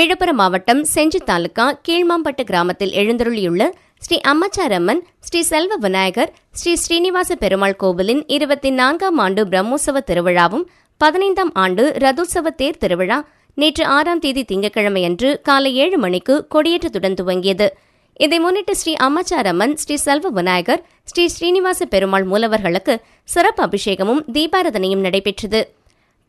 விழுப்புரம் மாவட்டம் செஞ்சி தாலுகா கீழ்மாம்பட்டு கிராமத்தில் எழுந்தருளியுள்ள ஸ்ரீ அம்மச்சாரம்மன் ஸ்ரீ செல்வ விநாயகர் ஸ்ரீ ஸ்ரீனிவாச பெருமாள் கோவிலின் இருபத்தி நான்காம் ஆண்டு பிரம்மோற்சவ திருவிழாவும் பதினைந்தாம் ஆண்டு ரதோற்சவ தேர் திருவிழா நேற்று ஆறாம் தேதி திங்கட்கிழமையன்று காலை ஏழு மணிக்கு கொடியேற்றத்துடன் துவங்கியது. இதை முன்னிட்டு ஸ்ரீ அம்மச்சாரம்மன் ஸ்ரீ செல்வ விநாயகர் ஸ்ரீ ஸ்ரீனிவாச பெருமாள் மூலவர்களுக்கு சிறப்பு அபிஷேகமும் தீபாரதனையும் நடைபெற்றது.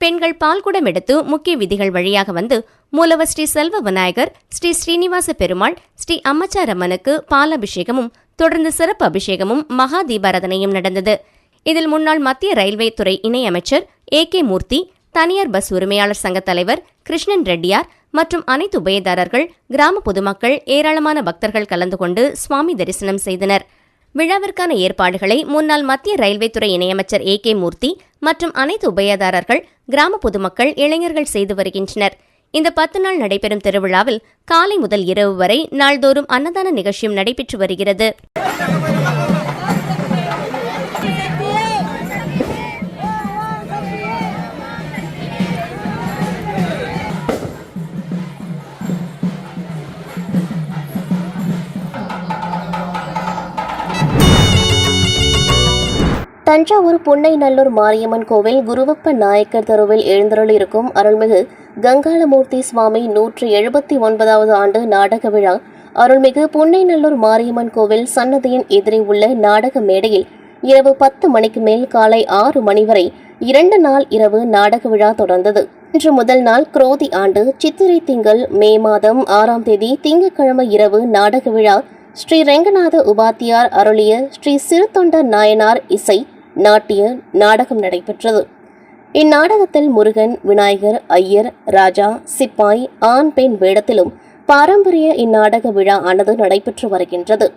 பெண்கள் பால்குடம் எடுத்து முக்கிய விதிகள் வழியாக வந்து மூலவர் ஸ்ரீ செல்வ விநாயகர் ஸ்ரீ ஸ்ரீனிவாச பெருமாள் ஸ்ரீ அம்மச்சாரம்மனுக்கு பால் அபிஷேகமும் தொடர்ந்து சிறப்பு அபிஷேகமும் மகா தீபாரதனையும் நடந்தது. இதில் முன்னாள் மத்திய ரயில்வே துறை இணையமைச்சர் ஏ கே மூர்த்தி தனியார் பஸ் உரிமையாளர் சங்க தலைவர் கிருஷ்ணன் ரெட்டியார் மற்றும் அனைத்து உபயதாரர்கள் கிராம பொதுமக்கள் ஏராளமான பக்தர்கள் கலந்து கொண்டு சுவாமி தரிசனம் செய்தனர். விழாவிற்கான ஏற்பாடுகளை முன்னாள் மத்திய ரயில்வே துறை இணையமைச்சர் ஏ கே மூர்த்தி மற்றும் அனைத்து உபயதாரர்கள் கிராம பொதுமக்கள் இளைஞர்கள் செய்து வருகின்றனர். இந்த பத்து நாள் நடைபெறும் திருவிழாவில் காலை முதல் இரவு வரை நாள்தோறும் அன்னதான நிகழ்ச்சியும் நடைபெற்று வருகிறது. தஞ்சாவூர் புன்னைநல்லூர் மாரியம்மன் கோவில் குருவப்ப நாயக்கர் தெருவில் எழுந்தருளிருக்கும் அருள்மிகு கங்காளமூர்த்தி சுவாமி நூற்றி எழுபத்தி ஒன்பதாவது ஆண்டு நாடக விழா. அருள்மிகு புன்னைநல்லூர் மாரியம்மன் கோவில் சன்னதியின் எதிரே உள்ள நாடக மேடையில் இரவு பத்து மணிக்கு மேல் காலை ஆறு மணி வரை இரண்டு நாள் இரவு நாடக விழா தொடர்ந்தது. இன்று முதல் நாள் குரோதி ஆண்டு. சித்திரை திங்கள் மே மாதம் ஆறாம் தேதி திங்கட்கிழமை இரவு நாடக விழா. ஸ்ரீ ரெங்கநாத உபாத்தியார் அருளிய ஸ்ரீ சிறுத்தொண்டர் நாயனார் இசை நாட்டிய நாடகம் நடைபெற்றது. இந்நாடகத்தில் முருகன் விநாயகர் ஐயர் ராஜா சிப்பாய் ஆண் பெண் வேடத்திலும் பாரம்பரிய இந்நாடக விழா ஆனது நடைபெற்று வருகின்றது.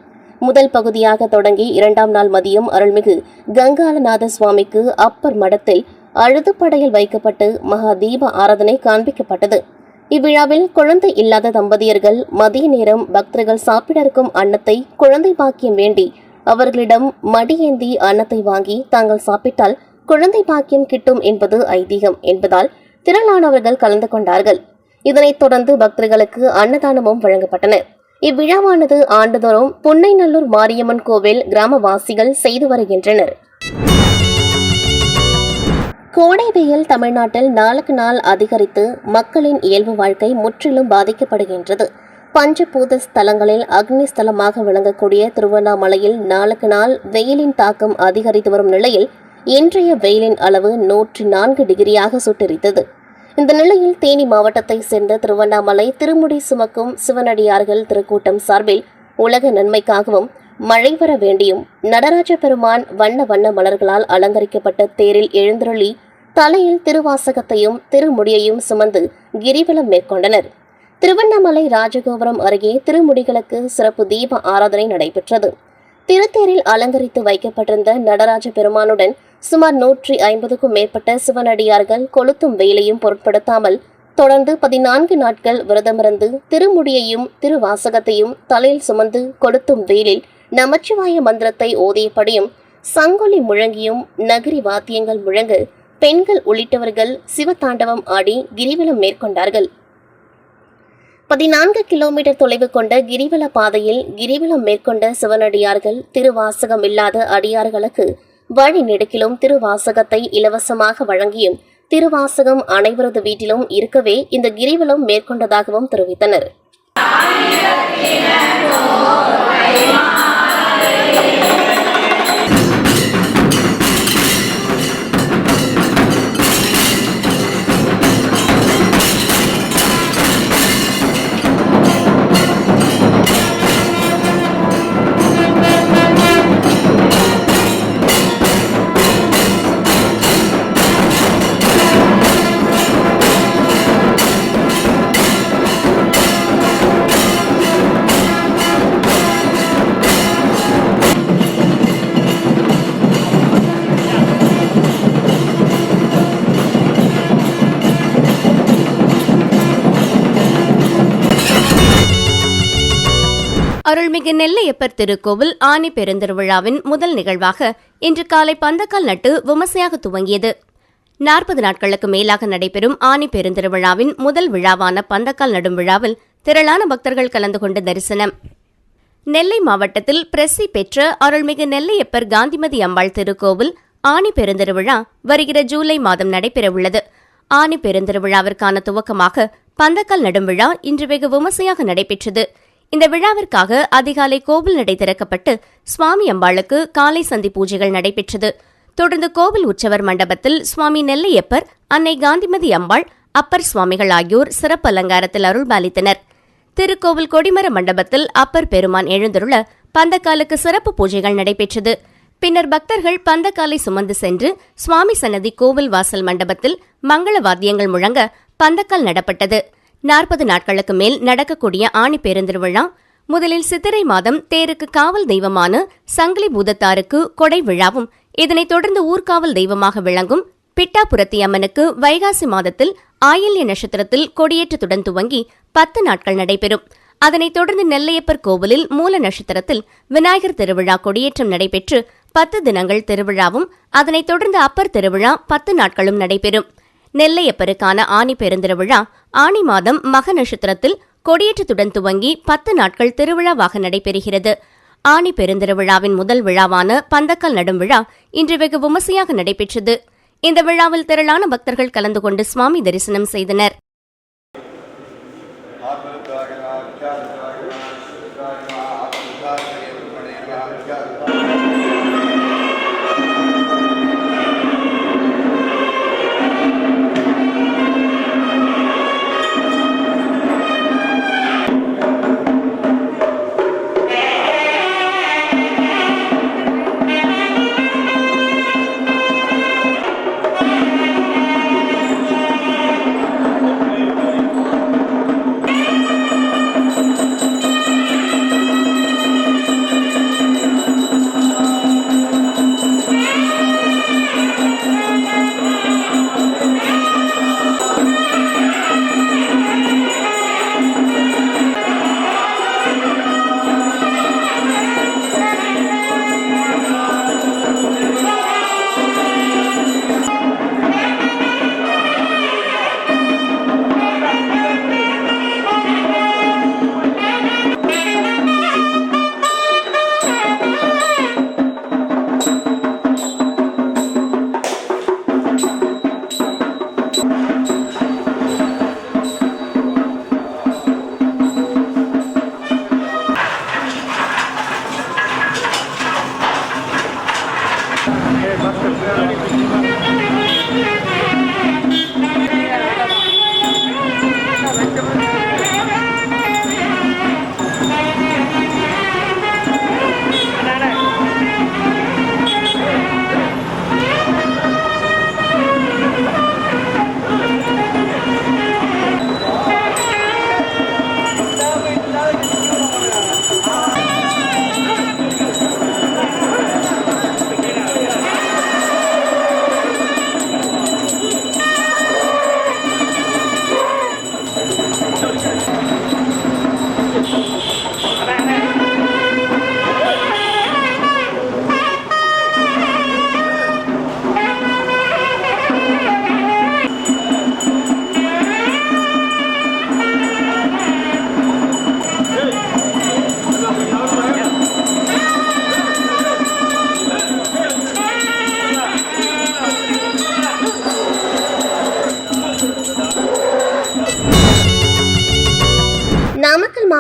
முதல் பகுதியாக தொடங்கி இரண்டாம் நாள் மதியம் அருள்மிகு கங்காலநாத சுவாமிக்கு அப்பர் மடத்தில் அழுதுப்படையில் வைக்கப்பட்டு மகா தீப ஆராதனை காண்பிக்கப்பட்டது. இவ்விழாவில் குழந்தை இல்லாத தம்பதியர்கள் மதிய நேரம் பக்தர்கள் சாப்பிட இருக்கும் அன்னத்தை குழந்தை பாக்கியம் வேண்டி அவர்களிடம் மடியேந்தி அன்னத்தை வாங்கி தாங்கள் சாப்பிட்டால் குழந்தை பாக்கியம் கிட்டும் என்பது ஐதீகம் என்பதால் திரளானவர்கள் கலந்து கொண்டார்கள். இதனைத் தொடர்ந்து பக்தர்களுக்கு அன்னதானமும் வழங்கப்பட்டன. இவ்விழாவானது ஆண்டுதோறும் புன்னைநல்லூர் மாரியம்மன் கோவில் கிராமவாசிகள் செய்து வருகின்றனர். கோடை வெயில் தமிழ்நாட்டில் நாளுக்கு நாள் அதிகரித்து மக்களின் இயல்பு வாழ்க்கை முற்றிலும் பாதிக்கப்படுகின்றது. பஞ்சபூத ஸ்தலங்களில் அக்னி ஸ்தலமாக விளங்கக்கூடிய திருவண்ணாமலையில் நாளுக்கு நாள் வெயிலின் தாக்கம் அதிகரித்து வரும் நிலையில் இன்றைய வெயிலின் அளவு நூற்றி நான்கு டிகிரியாக சுட்டெரித்தது. இந்த நிலையில் தேனி மாவட்டத்தை சேர்ந்த திருவண்ணாமலை திருமுடி சுமக்கும் சிவனடியார்கள் திருக்கூட்டம் சார்பில் உலக நன்மைக்காகவும் மழை வர வேண்டியும் நடராஜ பெருமான் வண்ண வண்ண மலர்களால் அலங்கரிக்கப்பட்ட தேரில் எழுந்தருளி தலையில் திருவாசகத்தையும் திருமுடியையும் சுமந்து கிரிவலம் மேற்கொண்டனர். திருவண்ணாமலை ராஜகோபுரம் அருகே திருமுடிகளுக்கு சிறப்பு தீப ஆராதனை நடைபெற்றது. திருத்தேரில் அலங்கரித்து வைக்கப்பட்டிருந்த நடராஜ பெருமானுடன் சுமார் நூற்றி ஐம்பதுக்கும் மேற்பட்ட சிவனடியார்கள் கொளுத்தும் வெயிலையும் பொருட்படுத்தாமல் தொடர்ந்து பதினான்கு நாட்கள் விரதமிருந்து திருமுடியையும் திருவாசகத்தையும் தலையில் சுமந்து கொளுத்தும் வெயிலில் நமச்சிவாய மந்திரத்தை ஓதியபடியும் சங்கொலி முழங்கியும் நகரி வாத்தியங்கள் முழங்க பெண்கள் உள்ளிட்டவர்கள் சிவதாண்டவம் ஆடி கிரிவலம் மேற்கொண்டார்கள். பதினான்கு கிலோமீட்டர் தொலைவு கொண்ட கிரிவல பாதையில் கிரிவலம் மேற்கொண்ட சிவனடியார்கள் திருவாசகம் இல்லாத அடியார்களுக்கு வழி நெடுக்கிலும் திருவாசகத்தை இலவசமாக வழங்கியும் திருவாசகம் அனைவரது வீட்டிலும் இருக்கவே இந்த கிரிவலம் மேற்கொண்டதாகவும் தெரிவித்தனர். அருள்மிகு நெல்லையப்பர் திருக்கோவில் ஆனி பெருந்திருவிழாவின் முதல் நிகழ்வாக இன்று காலை பந்தக்கால் நட்டு விமர்சையாக துவங்கியது. நாற்பது நாட்களுக்கு மேலாக நடைபெறும் ஆனி பெருந்திருவிழாவின் முதல் விழாவான பந்தக்கால் நடும் விழாவில் திரளான பக்தர்கள் கலந்து கொண்டு தரிசனம். நெல்லை மாவட்டத்தில் பிரசி பெற்ற அருள்மிகு நெல்லையப்பர் காந்திமதி அம்பாள் திருக்கோவில் ஆனி பெருந்திருவிழா வருகிற ஜூலை மாதம் நடைபெறவுள்ளது. ஆனி பெருந்திருவிழாவிற்கான துவக்கமாக பந்தக்கால் நடும் விழா இன்று வெகு விமர்சையாக நடைபெற்றது. இந்த விழாவிற்காக அதிகாலை கோவில் நடை திறக்கப்பட்டு சுவாமி அம்பாளுக்கு காலை சந்தி பூஜைகள் நடைபெற்றது. தொடர்ந்து கோவில் உற்சவர் மண்டபத்தில் சுவாமி நெல்லையப்பர் அன்னை காந்திமதி அம்பாள் அப்பர் சுவாமிகள் ஆகியோர் சிறப்பு அலங்காரத்தில் அருள்பாலித்தனர். திருக்கோவில் கொடிமர மண்டபத்தில் அப்பர் பெருமான் எழுந்துள்ள பந்தக்காலுக்கு சிறப்பு பூஜைகள் நடைபெற்றது. பின்னர் பக்தர்கள் பந்தக்காலை சுமந்து சென்று சுவாமி சன்னதி கோவில் வாசல் மண்டபத்தில் மங்கள வாத்தியங்கள் முழங்க பந்தக்கால் நடப்பட்டது. நாற்பது நாட்களுக்கு மேல் நடக்கக்கூடிய ஆணி பேருந்திருவிழா முதலில் சித்திரை மாதம் தேருக்கு காவல் தெய்வமான சங்கிலி பூதத்தாருக்கு கொடை விழாவும் இதனைத் தொடர்ந்து ஊர்காவல் தெய்வமாக விளங்கும் பிட்டாபுரத்தி அம்மனுக்கு வைகாசி மாதத்தில் ஆயில்ய நட்சத்திரத்தில் கொடியேற்றத்துடன் துவங்கி பத்து நாட்கள் நடைபெறும். அதனைத் தொடர்ந்து நெல்லையப்பர் கோவிலில் மூல நட்சத்திரத்தில் விநாயகர் திருவிழா கொடியேற்றம் நடைபெற்று பத்து தினங்கள் திருவிழாவும் அதனைத் தொடர்ந்து அப்பர் திருவிழா பத்து நாட்களும் நடைபெறும். நெல்லையப்பருக்கான ஆணி பெருந்திருவிழா ஆணி மாதம் மக நட்சத்திரத்தில் கொடியேற்றத்துடன் துவங்கி பத்து நாட்கள் திருவிழாவாக நடைபெறுகிறது. ஆணி பெருந்திருவிழாவின் முதல் விழாவான பந்தக்கல் நடும் விழா இன்று வெகு விமர்சையாக நடைபெற்றது. இந்த விழாவில் திரளான பக்தர்கள் கலந்து கொண்டு சுவாமி தரிசனம் செய்தனர்.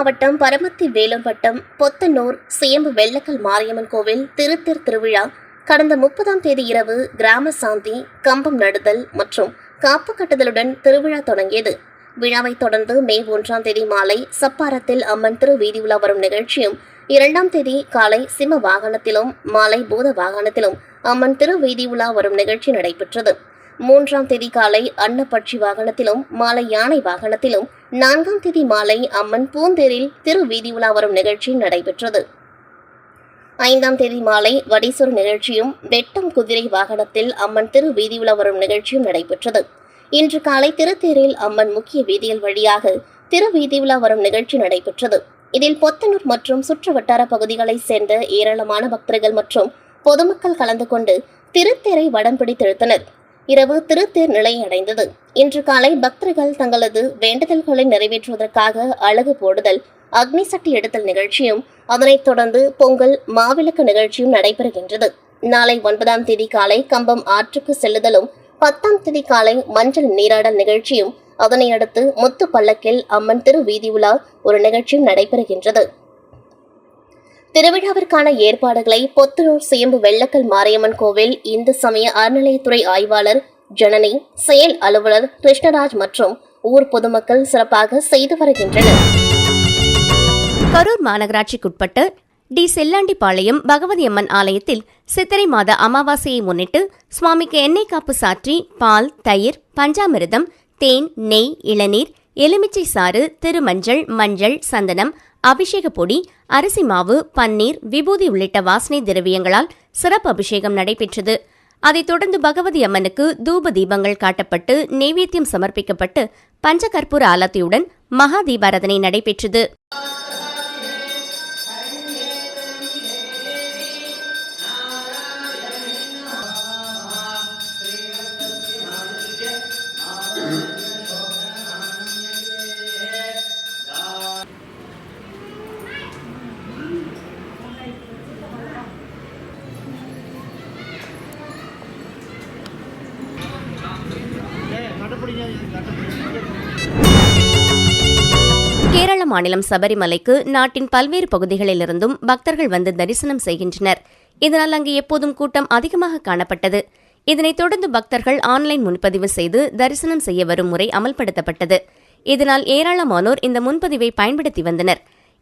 மாவட்டம் பரமத்தி வேலம்பட்டம் பொத்தனூர் சேம்பு வெள்ளக்கல் மாரியம்மன் கோவில் திருத்தேர் திருவிழா கடந்த முப்பதாம் தேதி இரவு கிராம சாந்தி கம்பம் நடுதல் மற்றும் காப்பு கட்டுதலுடன் திருவிழா தொடங்கியது. விழாவைத் தொடர்ந்து மே ஒன்றாம் தேதி மாலை சப்பாரத்தில் அம்மன் திரு வீதி உலா வரும் நிகழ்ச்சியும் இரண்டாம் தேதி காலை சிம்ம வாகனத்திலும் மாலை பூத வாகனத்திலும் அம்மன் திரு வீதி உலா வரும் நிகழ்ச்சி நடைபெற்றது. மூன்றாம் தேதி காலை அன்னப்பட்சி வாகனத்திலும் மாலை யானை வாகனத்திலும் நான்காம் தேதி மாலை அம்மன் பூந்தேரில் திருவீதி உலா வரும் நிகழ்ச்சி நடைபெற்றது. ஐந்தாம் தேதி மாலை வடீசூர் நிகழ்ச்சியும் வெட்டம் குதிரை வாகனத்தில் அம்மன் திரு வீதி உலா வரும் நிகழ்ச்சியும் நடைபெற்றது. இன்று காலை திருத்தேரில் அம்மன் முக்கிய வீதிகள் வழியாக திருவீதி உலா வரும் நிகழ்ச்சி நடைபெற்றது. இதில் பொத்தனூர் மற்றும் சுற்று வட்டார பகுதிகளைச் சேர்ந்த ஏராளமான பக்தர்கள் மற்றும் பொதுமக்கள் கலந்து கொண்டு திருத்தேரை வடம் பிடித்தெழுத்தனர் இரவு திருத்தேர் நிலையடைந்தது. இன்று காலை பக்தர்கள் தங்களது வேண்டுதல்களை நிறைவேற்றுவதற்காக அழகு போடுதல் அக்னி சட்டி எடுத்தல் நிகழ்ச்சியும் அதனைத் தொடர்ந்து பொங்கல் மாவிளக்கு நிகழ்ச்சியும் நடைபெறுகின்றது. நாளை ஒன்பதாம் தேதி காலை கம்பம் ஆற்றுக்கு செல்லுதலும் பத்தாம் தேதி காலை மஞ்சள் நீராடல் நிகழ்ச்சியும் அதனை அடுத்து முத்து பல்லக்கில் அம்மன் திரு வீதி உலா ஒரு நிகழ்ச்சியும் நடைபெறுகின்றது. திருவிழாவிற்கான ஏற்பாடுகளை பொத்தனூர் சேம்பு வெள்ளக்கல் மாரியம்மன் கோவில் இந்து சமய அறநிலையத்துறை ஆய்வாளர் ஜனனி செயல் அலுவலர் கிருஷ்ணராஜ் மற்றும் ஊர் பொதுமக்கள் சிறப்பாக செய்து வருகின்றனர். கரூர் மாநகராட்சிக்குட்பட்ட டி செல்லாண்டிப்பாளையம் பகவதி அம்மன் ஆலயத்தில் சித்திரை மாத அமாவாசையை முன்னிட்டு சுவாமிக்கு எண்ணெய் காப்பு சாற்றி பால் தயிர் பஞ்சாமிர்தம் தேன் நெய் இளநீர் எலுமிச்சை சாறு திருமஞ்சள் மஞ்சள் சந்தனம் அபிஷேக பொடி அரிசி மாவு பன்னீர் விபூதி உள்ளிட்ட வாசனை திரவியங்களால் சிறப்பு அபிஷேகம் நடைபெற்றது. அதைத் தொடர்ந்து பகவதி அம்மனுக்கு தூப தீபங்கள் காட்டப்பட்டு நெய்வேத்தியம் சமர்ப்பிக்கப்பட்டு பஞ்சகற்பூர ஆலத்தியுடன் மகா தீபாரதனை நடைபெற்றது. மாநிலம் சபரிமலைக்கு நாட்டின் பல்வேறு பகுதிகளிலிருந்தும் பக்தர்கள் வந்து தரிசனம் செய்கின்றனர். இதனால் அங்கு எப்போதும் கூட்டம் அதிகமாக காணப்பட்டது. இதனைத் தொடர்ந்து பக்தர்கள் ஆன்லைன் முன்பதிவு செய்து தரிசனம் செய்ய வரும் முறை அமல்படுத்தப்பட்டது. இதனால் ஏராளமானோர் இந்த முன்பதிவை பயன்படுத்தி வந்தனர்.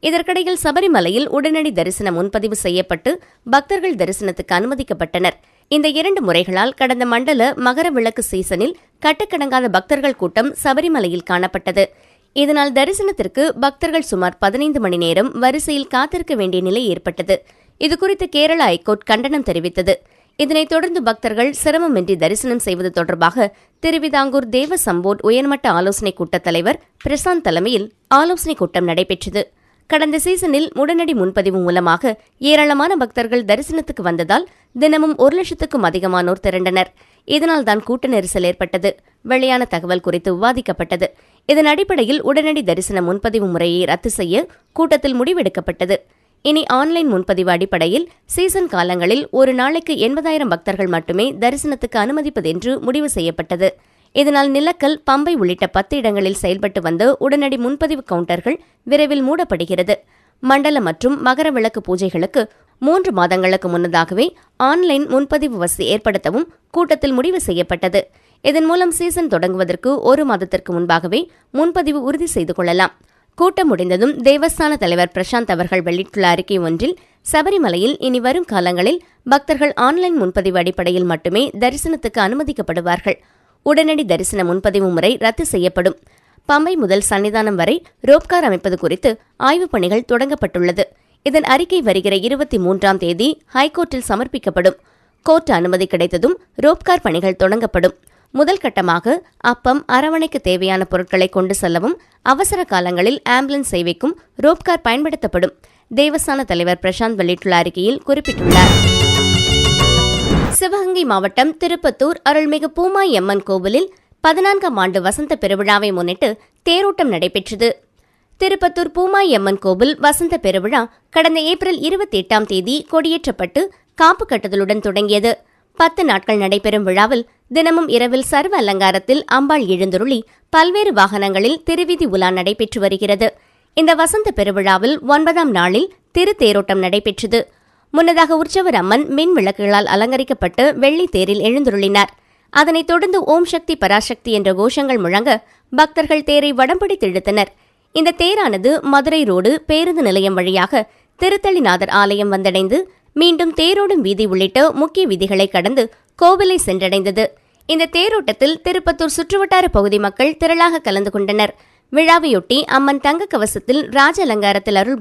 இதற்கிடையில் சபரிமலையில் உடனடி தரிசன முன்பதிவு செய்யப்பட்டு பக்தர்கள் தரிசனத்துக்கு அனுமதிக்கப்பட்டனர். இந்த இரண்டு முறைகளால் கடந்த மண்டல மகர விளக்கு சீசனில் கட்டுக்கடங்காத பக்தர்கள் கூட்டம் சபரிமலையில் காணப்பட்டது. இதனால் தரிசனத்திற்கு பக்தர்கள் சுமார் பதினைந்து மணி நேரம் வரிசையில் காத்திருக்க வேண்டிய நிலை ஏற்பட்டது. இதுகுறித்து கேரள ஐகோர்ட் கண்டனம் தெரிவித்தது. இதனைத் தொடர்ந்து பக்தர்கள் சிரமமின்றி தரிசனம் செய்வது தொடர்பாக திருவிதாங்கூர் தேவ சம்போர்ட் உயர்மட்ட ஆலோசனைக் கூட்டத் தலைவர் பிரசாந்த் தலைமையில் ஆலோசனைக் கூட்டம் நடைபெற்றது. கடந்த சீசனில் உடனடி முன்பதிவு மூலமாக ஏராளமான பக்தர்கள் தரிசனத்துக்கு வந்ததால் தினமும் ஒரு லட்சத்துக்கும் அதிகமானோர் திரண்டனர். இதனால் தான் கூட்ட நெரிசல் ஏற்பட்டது. வெளியான தகவல் குறித்து விவாதிக்கப்பட்டது. இதன் அடிப்படையில் உடனடி தரிசன முன்பதிவு முறையை ரத்து செய்ய கூட்டத்தில் முடிவெடுக்கப்பட்டது. இனி ஆன்லைன் முன்பதிவு அடிப்படையில் சீசன் காலங்களில் ஒரு நாளைக்கு எண்பதாயிரம் பக்தர்கள் மட்டுமே தரிசனத்துக்கு அனுமதிப்பது என்று முடிவு செய்யப்பட்டது. இதனால் நிலக்கல் பம்பை உள்ளிட்ட பத்து இடங்களில் செயல்பட்டு வந்த உடனடி முன்பதிவு கவுண்டர்கள் விரைவில் மூடப்படுகிறது. மண்டல மற்றும் மகர விளக்கு பூஜைகளுக்கு மூன்று மாதங்களுக்கு முன்னதாகவே ஆன்லைன் முன்பதிவு வசதி ஏற்படுத்தவும் கூட்டத்தில் முடிவு செய்யப்பட்டது. இதன் மூலம் சீசன் தொடங்குவதற்கு ஒரு மாதத்திற்கு முன்பாகவே முன்பதிவு உறுதி செய்து கொள்ளலாம். கூட்டம் முடிந்ததும் தேவஸ்தான தலைவர் பிரசாந்த் அவர்கள் வெளியிட்டுள்ள அறிக்கை ஒன்றில் சபரிமலையில் இனி வரும் காலங்களில் பக்தர்கள் ஆன்லைன் முன்பதிவு அடிப்படையில் மட்டுமே தரிசனத்துக்கு அனுமதிக்கப்படுவார்கள். உடனடி தரிசன முன்பதிவு முறை ரத்து செய்யப்படும். பம்பை முதல் சன்னிதானம் வரை ரோப்கார் அமைப்பது குறித்து ஆய்வுப் பணிகள் தொடங்கப்பட்டுள்ளது. இதன் அறிக்கை வருகிற இருபத்தி மூன்றாம் தேதி ஹைகோர்ட்டில் சமர்ப்பிக்கப்படும். கோர்ட் அனுமதி கிடைத்ததும் ரோப்கார் பணிகள் தொடங்கப்படும். முதல் கட்டமாக அப்பம் அரவணைக்கு தேவையான பொருட்களை கொண்டு செல்லவும் அவசர காலங்களில் ஆம்புலன்ஸ் சேவைக்கும் ரோப்கார் பயன்படுத்தப்படும் தேவஸ்தான தலைவர் பிரசாந்த் வெளியிட்டுள்ள அறிக்கையில் குறிப்பிட்டுள்ளார். சிவகங்கை மாவட்டம் திருப்பத்தூர் அருள்மிகு பூமாய் அம்மன் கோவிலில் பதினான்காம் ஆண்டு வசந்த பெருவிழாவை முன்னிட்டு தேரோட்டம் நடைபெற்றது. திருப்பத்தூர் பூமாயம்மன் கோவில் வசந்த பெருவிழா கடந்த ஏப்ரல் இருபத்தி எட்டாம் தேதி கொடியேற்றப்பட்டு காப்பு கட்டுதலுடன் தொடங்கியது. பத்து நாட்கள் நடைபெறும் விழாவில் தினமும் இரவில் சர்வ அலங்காரத்தில் அம்பாள் எழுந்துருளி பல்வேறு வாகனங்களில் திருவிதி உலா நடைபெற்று வருகிறது. இந்த வசந்த பெருவிழாவில் ஒன்பதாம் நாளில் திருத்தேரோட்டம் நடைபெற்றது. முன்னதாக உற்சவர் அம்மன் மின் விளக்குகளால் அலங்கரிக்கப்பட்டு வெள்ளி தேரில் எழுந்துருளினார். அதனைத் தொடர்ந்து ஓம் சக்தி பராசக்தி என்ற கோஷங்கள் முழங்க பக்தர்கள் தேரை வடம்பிடித்து இழுத்தனர். இந்த தேரானது மதுரை ரோடு பேருந்து நிலையம் வழியாக திருத்தளிநாதர் ஆலயம் வந்தடைந்து மீண்டும் தேரோடும் வீதி உள்ளிட்ட முக்கிய வீதிகளை கடந்து கோவிலை சென்றடைந்தது. இந்த தேரோட்டத்தில் திருப்பத்தூர் சுற்றுவட்டார பகுதி மக்கள் திரளாக கலந்து கொண்டனர். விழாவையொட்டி அம்மன் தங்க கவசத்தில் ராஜ அலங்காரத்தில் அருள்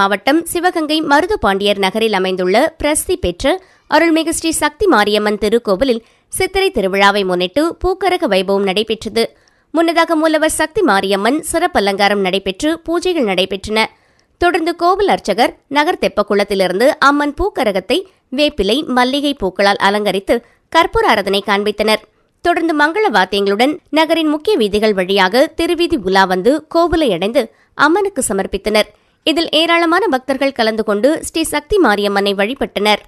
மாவட்டம் சிவகங்கை மருது பாண்டியர் நகரில் அமைந்துள்ள பிரசித்தி பெற்ற அருள்மிகு ஸ்ரீ சக்தி மாரியம்மன் திருக்கோவிலில் சித்திரை திருவிழாவை முன்னிட்டு பூக்கரக வைபவம் நடைபெற்றது. முன்னதாக மூலவர் சக்தி மாரியம்மன் சிறப்பலங்காரம் நடைபெற்று பூஜைகள் நடைபெற்றன. தொடர்ந்து கோவில் அர்ச்சகர் நகர் தெப்பக்குளத்திலிருந்து அம்மன் பூக்கரகத்தை வேப்பிலை மல்லிகை பூக்களால் அலங்கரித்து கற்பூர ஆராதனை காண்பித்தனர். தொடர்ந்து மங்கள வாத்தியங்களுடன் நகரின் முக்கிய வீதிகள் வழியாக திருவீதி உலா வந்து கோவிலை அடைந்து அம்மனுக்கு சமர்ப்பித்தனர். இதில் ஏராளமான பக்தர்கள் கலந்து கொண்டு ஸ்ரீ சக்தி மாரியம்மனை வழிபட்டனர்.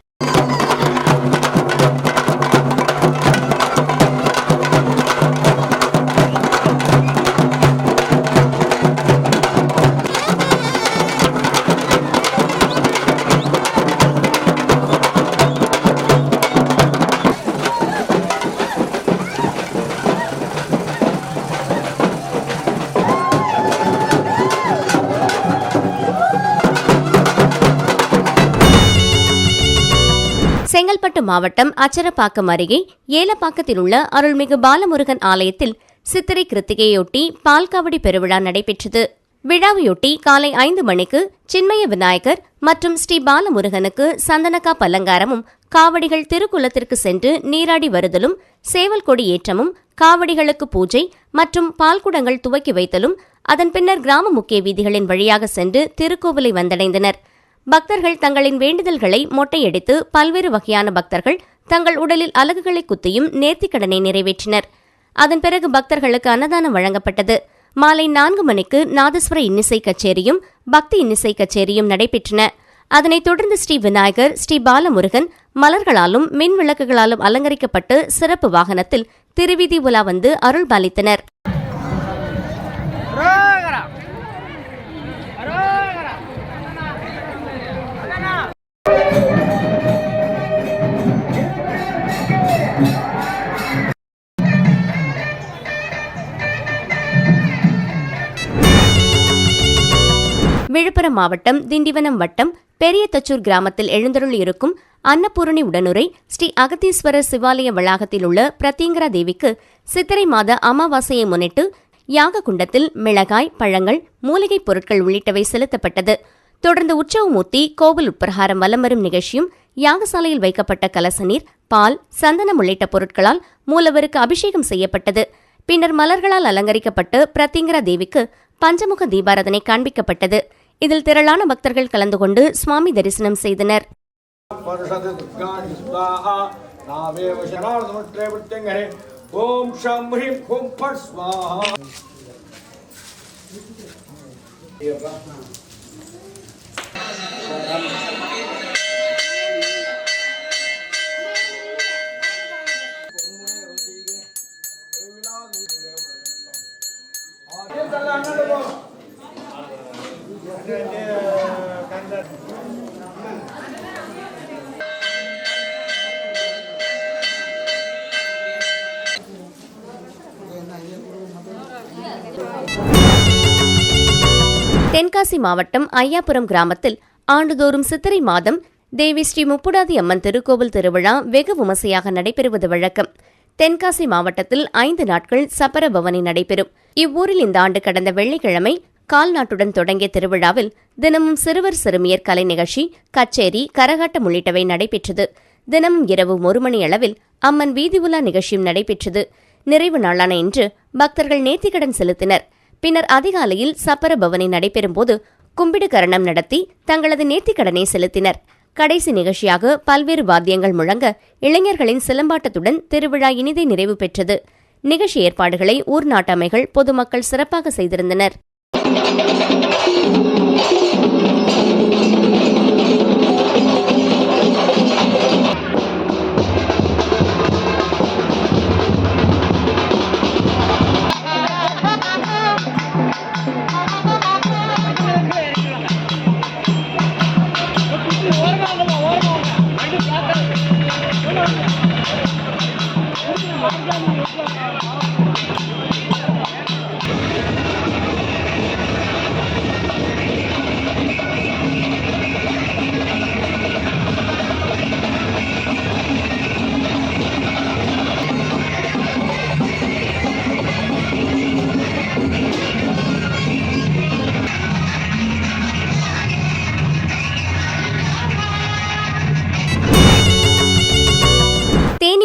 ஈரோடு மாவட்டம் அச்சரப்பாக்கம் அருகே ஏலப்பாக்கத்தில் உள்ள அருள்மிகு பாலமுருகன் ஆலயத்தில் சித்திரை கிருத்திகையொட்டி பால்காவடி பெருவிழா நடைபெற்றது. விழாவையொட்டி காலை ஐந்து மணிக்கு சின்மய விநாயகர் மற்றும் ஸ்ரீ பாலமுருகனுக்கு சந்தனக்கா பலங்காரமும் காவடிகள் திருக்குளத்திற்கு சென்று நீராடி வருதலும் சேவல் கொடி ஏற்றமும் காவடிகளுக்கு பூஜை மற்றும் பால்குடங்கள் துவக்கி வைத்தலும் அதன் பின்னர் கிராம முக்கிய வீதிகளின் வழியாக சென்று திருக்கோவிலை வந்தடைந்தனர். பக்தர்கள் தங்களின் வேண்டுதல்களை மொட்டையடித்து பல்வேறு வகையான பக்தர்கள் தங்கள் உடலில் அலகுகளை குத்தியும் நேர்த்திக்கடனை நிறைவேற்றினர். அதன் பிறகு பக்தர்களுக்கு அன்னதானம் வழங்கப்பட்டது. மாலை நான்கு மணிக்கு நாதஸ்வர இன்னிசை கச்சேரியும் பக்தி இன்னிசை கச்சேரியும் நடைபெற்றன. அதனைத் தொடர்ந்து ஸ்ரீ விநாயகர் ஸ்ரீ பாலமுருகன் மலர்களாலும் மின் விளக்குகளாலும் அலங்கரிக்கப்பட்டு சிறப்பு வாகனத்தில் திருவிதி உலா வந்து அருள் விழுப்புரம் மாவட்டம் திண்டிவனம் வட்டம் பெரிய தச்சூர் கிராமத்தில் எழுந்தருள் இருக்கும் அன்னபூரணி உடனுரை ஸ்ரீ அகத்தீஸ்வரர் சிவாலய வளாகத்தில் உள்ள பிரத்யங்கரா தேவிக்கு சித்திரை மாத அமாவாசையை முன்னிட்டு யாக குண்டத்தில் மிளகாய் பழங்கள் மூலிகைப் பொருட்கள் உள்ளிட்டவை செலுத்தப்பட்டது. தொடர்ந்து உற்சவமூர்த்தி கோவில் உட்பிரகாரம் வலம் வரும் நிகழ்ச்சியும் யாகசாலையில் வைக்கப்பட்ட கலசநீர் பால் சந்தனம் உள்ளிட்ட பொருட்களால் மூலவருக்கு அபிஷேகம் செய்யப்பட்டது. பின்னர் மலர்களால் அலங்கரிக்கப்பட்டு பிரத்யங்கரா தேவிக்கு பஞ்சமுக தீபாராதனை காண்பிக்கப்பட்டது. இதில் திரளான பக்தர்கள் கலந்து கொண்டு சுவாமி தரிசனம் செய்தனர். ஓம் ஷம் ஹ்ரீம் ஹும் ஃபட் ஸ்வாஹா தென்காசி மாவட்டம் ஐயாபுரம் கிராமத்தில் ஆண்டுதோறும் சித்திரை மாதம் தேவி ஸ்ரீ முப்புடாதி அம்மன் திருக்கோவில் திருவிழா வெகு விமர்சையாக நடைபெறுவது வழக்கம். தென்காசி மாவட்டத்தில் ஐந்து நாட்கள் சப்பர பவனி நடைபெறும். இவ்வூரில் இந்த ஆண்டு கடந்த வெள்ளிக்கிழமை கால்நாட்டுடன் தொடங்கிய திருவிழாவில் தினமும் சிறுவர் சிறுமியர் கலை நிகழ்ச்சி கச்சேரி கரகாட்டம் உள்ளிட்டவை நடைபெற்றது. தினமும் இரவு ஒரு மணி அளவில் அம்மன் வீதி உலா நிகழ்ச்சியும் நடைபெற்றது. நிறைவு நாளான இன்று பக்தர்கள் நேர்த்திக்கடன் செலுத்தினர். பின்னர் அதிகாலையில் சப்பர பவனை நடைபெறும்போது கும்பிடு கரணம் நடத்தி தங்களது நேர்த்திக்கடனை செலுத்தினர். கடைசி நிகழ்ச்சியாக பல்வேறு வாத்தியங்கள் முழங்க இளைஞர்களின் சிலம்பாட்டத்துடன் திருவிழா இனிதை நிறைவு பெற்றது. நிகழ்ச்சி ஏற்பாடுகளை ஊர் நாட்டமைகள் பொதுமக்கள் சிறப்பாக செய்திருந்தனர்.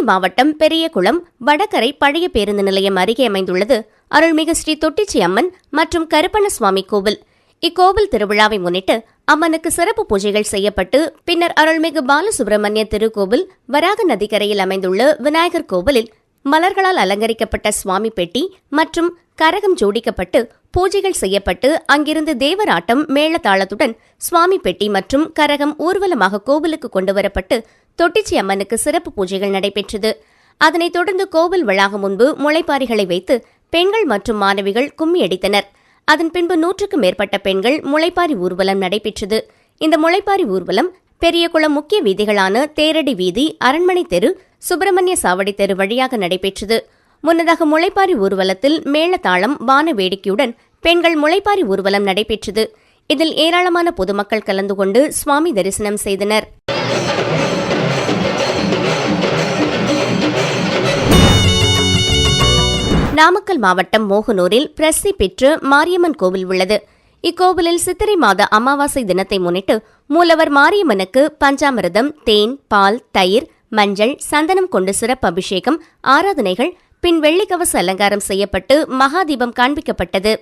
மாவட்டம் பெரியகுளம் வடகரை பழைய பேருந்து நிலையம் அருகே அமைந்துள்ளது. அருள்மிகு ஸ்ரீ தொட்டிச்சி அம்மன் மற்றும் கருப்பணசுவாமி கோவில். இக்கோவில் திருவிழாவை முன்னிட்டு அம்மனுக்கு சிறப்பு பூஜைகள் செய்யப்பட்டு பின்னர் அருள்மிகு பாலசுப்பிரமணிய திருக்கோவில் வராக நதிக்கரையில் அமைந்துள்ள விநாயகர் கோவிலில் மலர்களால் அலங்கரிக்கப்பட்ட சுவாமி பெட்டி மற்றும் கரகம் ஜோடிக்கப்பட்டு பூஜைகள் செய்யப்பட்டு அங்கிருந்து தேவராட்டம் மேளதாளத்துடன் சுவாமி பெட்டி மற்றும் கரகம் ஊர்வலமாக கோவிலுக்கு கொண்டுவரப்பட்டு தொட்டிச்சி அம்மனுக்கு சிறப்பு பூஜைகள் நடைபெற்றது. அதனைத் தொடர்ந்து கோவில் வளாகம் முன்பு முளைப்பாரிகளை வைத்து பெண்கள் மற்றும் மாணவிகள் கும்மி அடித்தனர். அதன் பின்பு நூற்றுக்கும் மேற்பட்ட பெண்கள் முளைப்பாரி ஊர்வலம் நடைபெற்றது. இந்த முளைப்பாரி ஊர்வலம் பெரியகுளம் முக்கிய வீதிகளான தேரடி வீதி அரண்மனை தெரு சுப்பிரமணிய சாவடி தெரு வழியாக நடைபெற்றது. முன்னதாக முளைப்பாரி ஊர்வலத்தில் மேளதாளம் வான வேடிக்கையுடன் பெண்கள் முளைப்பாரி ஊர்வலம் நடைபெற்றது. இதில் ஏராளமான பொதுமக்கள் கலந்து கொண்டு சுவாமி தரிசனம் செய்தனர். நாமக்கல் மாவட்டம் மோகனூரில் பிரசி பெற்று மாரியம்மன் கோவில் உள்ளது. இக்கோவிலில் சித்திரை மாத அமாவாசை தினத்தை முன்னிட்டு மூலவர் மாரியம்மனுக்கு பஞ்சாமிரதம் தேன் பால் தயிர் மஞ்சள் சந்தனம் கொண்டு சிறப்பு அபிஷேகம் ஆராதனைகள் பின் வெள்ளிக்கவச அலங்காரம் செய்யப்பட்டு மகாதீபம் காண்பிக்கப்பட்டது.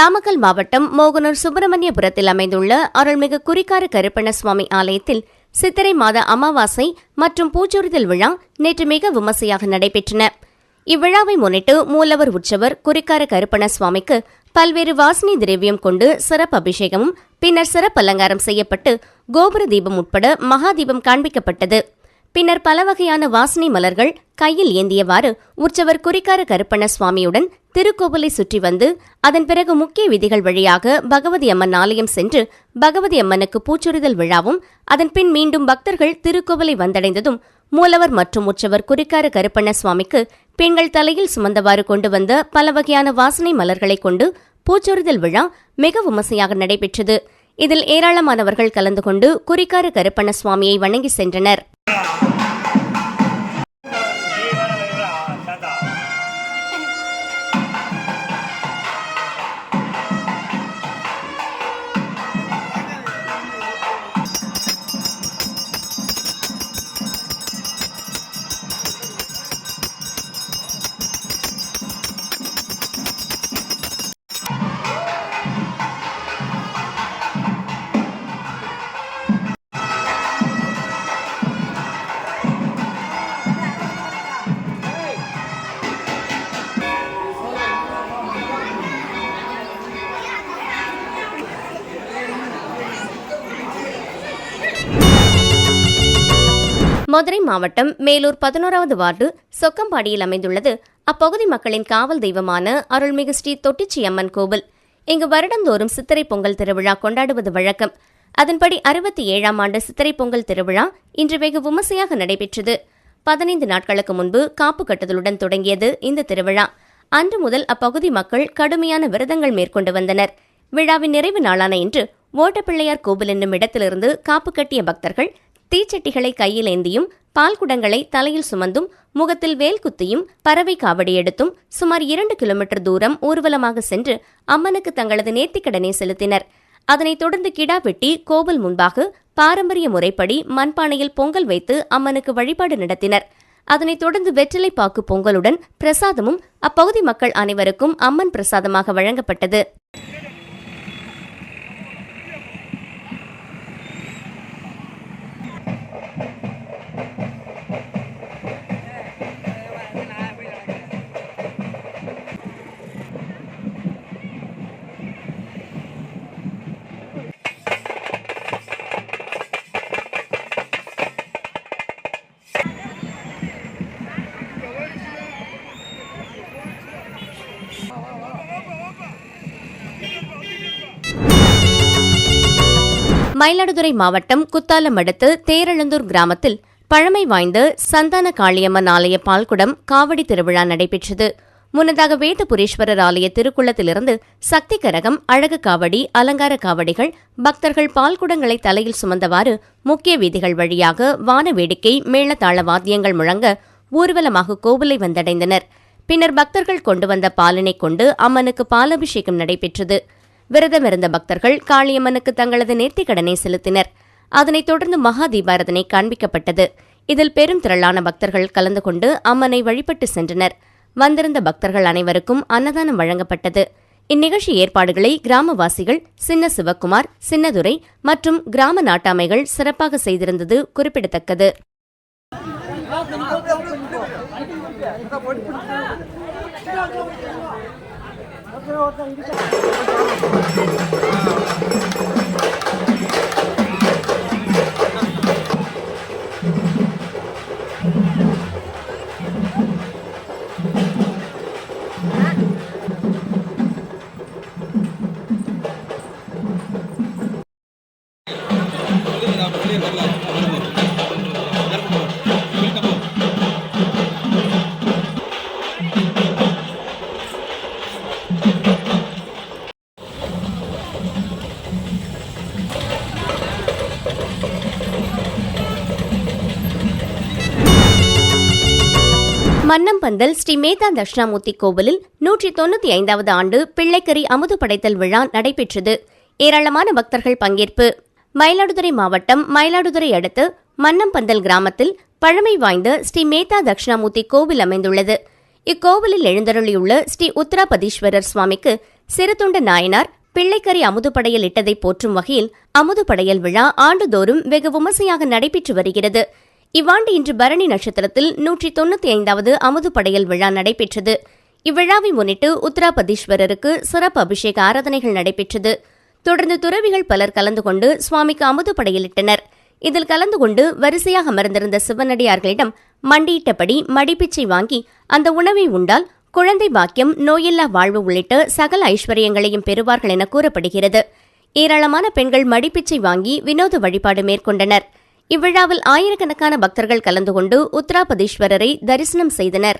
நாமக்கல் மாவட்டம் மோகனூர் சுப்பிரமணியபுரத்தில் அமைந்துள்ள அருள்மிகு குறிக்கார கருப்பண்ண சுவாமி ஆலயத்தில் சித்திரை மாத அமாவாசை மற்றும் பூச்சொரிதல் விழா நேற்று மிக விமர்சையாக நடைபெற்றன. இவ்விழாவை முன்னிட்டு மூலவர் உற்சவர் குறிக்கார கருப்பண்ண சுவாமிக்கு பல்வேறு வாசனை திரவியம் கொண்டு சிறப்பு அபிஷேகமும் பின்னர் சிறப்பு அலங்காரம் செய்யப்பட்டு கோபுர தீபம் உட்பட மகாதீபம் காண்பிக்கப்பட்டது. பின்னர் பல வகையான வாசனை மலர்கள் கையில் ஏந்தியவாறு உற்சவர் குறிக்கார கருப்பண்ண சுவாமியுடன் திருக்கோவிலை சுற்றி வந்து அதன் பிறகு முக்கிய விதிகள் வழியாக பகவதி அம்மன் ஆலயம் சென்று பகவதி அம்மனுக்கு பூச்சொரிதல் விழாவும் அதன் பின் மீண்டும் பக்தர்கள் திருக்கோவிலை வந்தடைந்ததும் மூலவர் மற்றும் உற்சவர் குறிக்கார கருப்பண்ண சுவாமிக்கு பெண்கள் தலையில் சுமந்தவாறு கொண்டு வந்த பல வகையான வாசனை மலர்களை கொண்டு பூச்சொரிதல் விழா மிக விமர்சையாக நடைபெற்றது. இதில் ஏராளமானவர்கள் கலந்து கொண்டு குறிக்கார கருப்பண்ண சுவாமியை வணங்கி சென்றனர். மதுரை மாவட்டம் மேலூர் பதினோராவது வார்டு சொக்கம்பாடியில் அமைந்துள்ளது. அப்பகுதி மக்களின் காவல் தெய்வமான அருள்மிகு ஸ்ரீ தொட்டிச்சி அம்மன் கோவில். இங்கு வருடந்தோறும் சித்திரை பொங்கல் திருவிழா கொண்டாடுவது வழக்கம். அதன்படி அறுபத்தி ஏழாம் ஆண்டு சித்திரை பொங்கல் திருவிழா இன்று வெகு விமர்சையாக நடைபெற்றது. பதினைந்து நாட்களுக்கு முன்பு காப்பு கட்டுதலுடன் தொடங்கியது இந்த திருவிழா. அன்று முதல் அப்பகுதி மக்கள் கடுமையான விரதங்கள் மேற்கொண்டு வந்தனர். விழாவின் நிறைவு நாளான இன்று ஓட்டப்பிள்ளையார் கோவில் என்னும் இடத்திலிருந்து காப்பு கட்டிய பக்தர்கள் தீச்சட்டிகளை கையில் ஏந்தியும் பால்குடங்களை தலையில் சுமந்தும் முகத்தில் வேல் குத்தியும் பறவை காவடி எடுத்தும் சுமார் இரண்டு கிலோமீட்டர் தூரம் ஊர்வலமாக சென்று அம்மனுக்கு தங்களது நேர்த்திக்கடனை செலுத்தினர். அதனைத் தொடர்ந்து கிடா வெட்டி கோவில் முன்பாக பாரம்பரிய முறைப்படி மண்பானையில் பொங்கல் வைத்து அம்மனுக்கு வழிபாடு நடத்தினர். அதனைத் தொடர்ந்து வெற்றிலை பாக்கு பொங்கலுடன் பிரசாதமும் அப்பகுதி மக்கள் அனைவருக்கும் அம்மன் பிரசாதமாக வழங்கப்பட்டது. மயிலாடுதுறை மாவட்டம் குத்தாலம் அடுத்து தேரெழுந்தூர் கிராமத்தில் பழமை வாய்ந்த சந்தான காளியம்மன் ஆலய பால்குடம் காவடி திருவிழா நடைபெற்றது. முன்னதாக வேதபுரீஸ்வரர் ஆலய திருக்குளத்திலிருந்து சக்தி கரகம் அழகு காவடி அலங்கார காவடிகள் பக்தர்கள் பால்குடங்களை தலையில் சுமந்தவாறு முக்கிய வீதிகள் வழியாக வான வேடிக்கை மேளதாள வாத்தியங்கள் முழங்க ஊர்வலமாக கோவிலை வந்தடைந்தனர். பின்னர் பக்தர்கள் கொண்டு வந்த பாலினை கொண்டு அம்மனுக்கு பாலாபிஷேகம் நடைபெற்றது. விரதமிருந்த பக்தர்கள் காளியம்மனுக்கு தங்களது நேர்த்திக்கடனை செலுத்தினர். அதனைத் தொடர்ந்து மகா தீபாரதனை காண்பிக்கப்பட்டது. இதில் பெரும் திரளான பக்தர்கள் கலந்து கொண்டு அம்மனை வழிபட்டு சென்றனர். வந்திருந்த பக்தர்கள் அனைவருக்கும் அன்னதானம் வழங்கப்பட்டது. இந்நிகழ்ச்சி ஏற்பாடுகளை கிராமவாசிகள் சின்ன சிவக்குமார் சின்னதுரை மற்றும் கிராம நாட்டாமைகள் சிறப்பாக செய்திருந்தது குறிப்பிடத்தக்கது. வேந்தல் ஸ்ரீ மேதா தட்சிணாமூர்த்தி கோவிலில் நூற்றி தொண்ணூத்தி ஐந்தாவது ஆண்டு பிள்ளைக்கறி அமுது படைத்தல் விழா நடைபெற்றது. ஏராளமான பக்தர்கள் பங்கேற்பு. மயிலாடுதுறை மாவட்டம் மயிலாடுதுறை அடுத்து மன்னம்பந்தல் கிராமத்தில் பழமை வாய்ந்த ஸ்ரீ மேதா தட்சிணாமூர்த்தி கோவில் அமைந்துள்ளது. இக்கோவிலில் எழுந்தருளியுள்ள ஸ்ரீ உத்தராபதீஸ்வரர் சுவாமிக்கு சிறுதுண்ட நாயனார் பிள்ளைக்கறி அமுதுபடையல் இட்டதை போற்றும் வகையில் அமுதுபடையல் விழா ஆண்டுதோறும் வெகு விமர்சையாக நடைபெற்று வருகிறது. இவ்வாண்டு இன்று பரணி நட்சத்திரத்தில் நூற்றி தொண்ணூத்தி ஐந்தாவது அமுது படையல் விழா நடைபெற்றது. இவ்விழாவை முன்னிட்டு உத்தராபதீஸ்வரருக்கு சிறப்பு அபிஷேக ஆராதனைகள் நடைபெற்றது. தொடர்ந்து துறவிகள் பலர் கலந்து கொண்டு சுவாமிக்கு அமுது படையலிட்டனர் இதில் கலந்து கொண்டு வரிசையாக அமர்ந்திருந்த சிவனடியார்களிடம் மண்டியிட்டபடி மடிப்பிச்சை வாங்கி அந்த உணவை உண்டால் குழந்தை பாக்கியம் நோயில்லா வாழ்வு உள்ளிட்ட சகல ஐஸ்வர்யங்களையும் பெறுவார்கள் என கூறப்படுகிறது. ஏராளமான பெண்கள் மடிப்பிச்சை வாங்கி வினோத வழிபாடு மேற்கொண்டனர். இவ்விழாவில் ஆயிரக்கணக்கான பக்தர்கள் கலந்து கொண்டு உத்தராபதீஸ்வரரை தரிசனம் செய்தனர்.